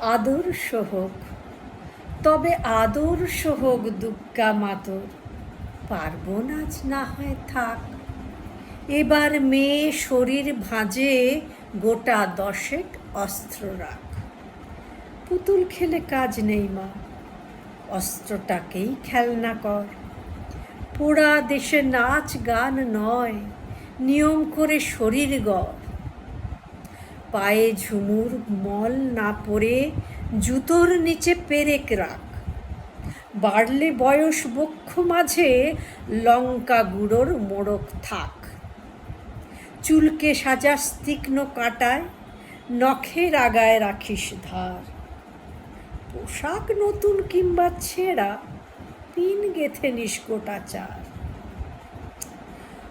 আদর্শ হোক তবে আদর্শ হোক দুর্গা মাতর। পার্বণ আজ না হয় থাক। এবার মেয়ে শরীর ভাঁজে গোটা দশেক অস্ত্র রাখ। পুতুল খেলে কাজ নেই মা। অস্ত্রটাকেই খেলনা কর। পোড়া দেশে নাচ গান নয়। নিয়ম করে শরীর গড়। পায়ে ঝুমুর, মল না পরে জুতোর নিচে পেরেক রাখ। বাড়লে বয়স বক্ষ মাঝে লঙ্কা গুঁড়োর মোড়ক থাক। চুলকে সাজাস তীক্ষ্ণ কাটায়, নখের আগায় রাখিস ধার। পোশাক নতুন কিংবা ছেঁড়া, পিন গেথে নিষ্কোটা চার।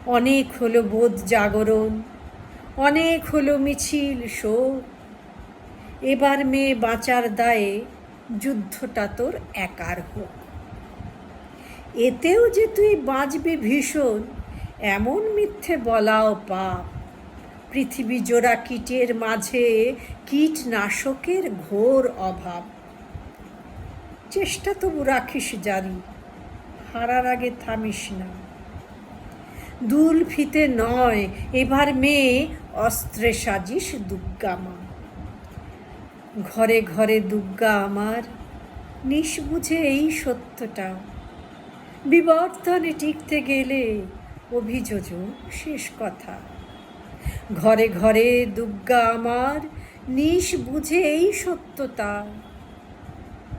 অনেক হলো বোধ জাগরণ অনেক হলো মিছিল শোক এবার মেয়ে বাঁচার দায়ে যুদ্ধটা তোর একার হোক। এতেও যে তুই বাঁচবি ভীষণ, এমন মিথ্যে বলাও পাপ। পৃথিবী জোড়া কীটের মাঝে কীটনাশকের ঘোর অভাব। চেষ্টা তবু রাখিস জারি, হারার আগে থামিস না। দুল ফিতে নয়, এবার মেয়ে অস্ত্রে সাজিস দুর্গা মা ঘরে ঘরে দুর্গা আমার নিষ্বুঝে এই সত্যটা। বিবর্তনে টিকতে গেলে অভিযোজন শেষ কথা। ঘরে ঘরে দুর্গা আমার, নিশ বুঝে এই সত্যতা।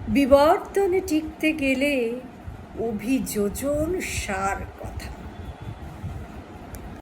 বিবর্তনে টিকতে গেলে অভিযোজন সার কথা।